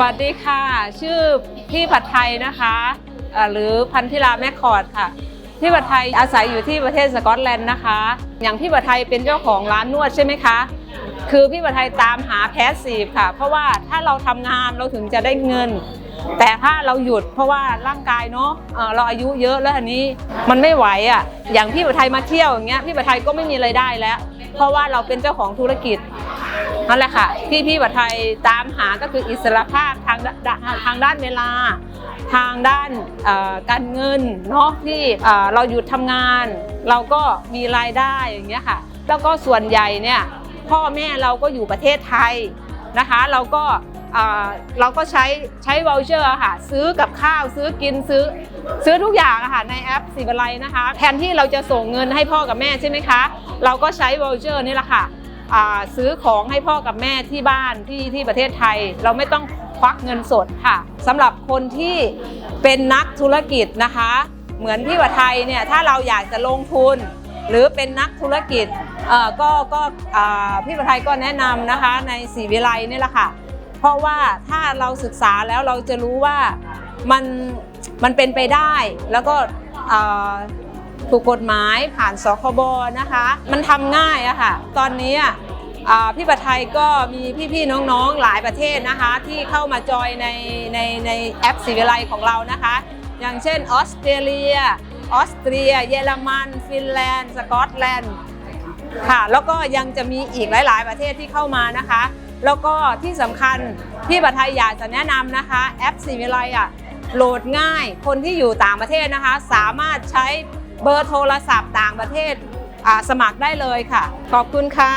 วัสดีค่ะ ชื่อพี่ผัดไทยนะคะหรือพันธิลาแมคคอร์ดค่ะ พี่ผัดไทยอาศัยอยู่ที่ประเทศสกอตแลนด์นะคะ อย่างพี่ผัดไทยเป็นเจ้าของร้านนวดใช่ไหมคะ คือพี่ผัดไทยตามหาแพสซีฟค่ะ เพราะว่าถ้าเราทำงานเราถึงจะได้เงิน แต่ถ้าเราหยุดเพราะว่าร่างกายเนาะเราอายุเยอะแล้วอันนี้มันไม่ไหวอะอย่างพี่ผัดไทยมาเที่ยวอย่างเงี้ยพี่ผัดไทยก็ไม่มีไรายได้แล้ว เพราะว่าเราเป็นเจ้าของธุรกิจ นั่นแหละค่ะ ที่พี่บัตไทยตามหาก็คืออิสรภาพทางทางด้านเวลา ทางด้านการเงินเนาะที่เราหยุดทำงาน เราก็มีรายได้อย่างเงี้ยค่ะ แล้วก็ส่วนใหญ่เนี่ยพ่อแม่เราก็อยู่ประเทศไทยนะคะ เราก็เราก็ใช้ใช้วอลเชอร์ค่ะซื้อกับข้าวซื้อกินซื้อ ซื้อทุกอย่างค่ะในแอปสิบอะไรนะคะ แทนที่เราจะส่งเงินให้พ่อกับแม่ใช่ไหมคะ เราก็ใช้วอลเชอร์นี่แหละค่ะ ซื้อของให้พ่อกับแม่ที่บ้านที่ที่ประเทศไทย เราไม่ต้องควักเงินสดค่ะสำหรับคนที่เป็นนักธุรกิจนะคะ เหมือนพี่วัไทยเนี่ยถ้าเราอยากจะลงทุน หรือเป็นนักธุรกิจก็ก็พี่วัไทยก็แนะนำนะคะในสีวิไลนี่แหละค่ะ เพราะว่าถ้าเราศึกษาแล้วเราจะรู้ว่ามันมันเป็นไปได้แล้วก็ ถูกกฎหมายผ่านสคบนะคะ มันทำง่ายอะค่ะ ตอนนี้พี่ประไทยก็มีพี่ๆน้องๆหลายประเทศนะคะ ที่เข้ามาจอยในในในแอปสีวิไลของเรานะคะ อย่างเช่นออสเตรเลีย ออสเตรีย เยอรมัน ฟินแลนด์ สกอตแลนด์ค่ะแล้วก็ยังจะมีอีกหลาย ๆ ประเทศที่เข้ามานะคะ แล้วก็ที่สำคัญพี่ประไทยอยากจะแนะนำนะคะแอปสีวิไลอะโหลดง่ายคนที่อยู่ต่างประเทศนะคะ สามารถใช้ เบอร์โทรศัพท์ต่างประเทศสมัครได้เลยค่ะ ขอบคุณค่ะ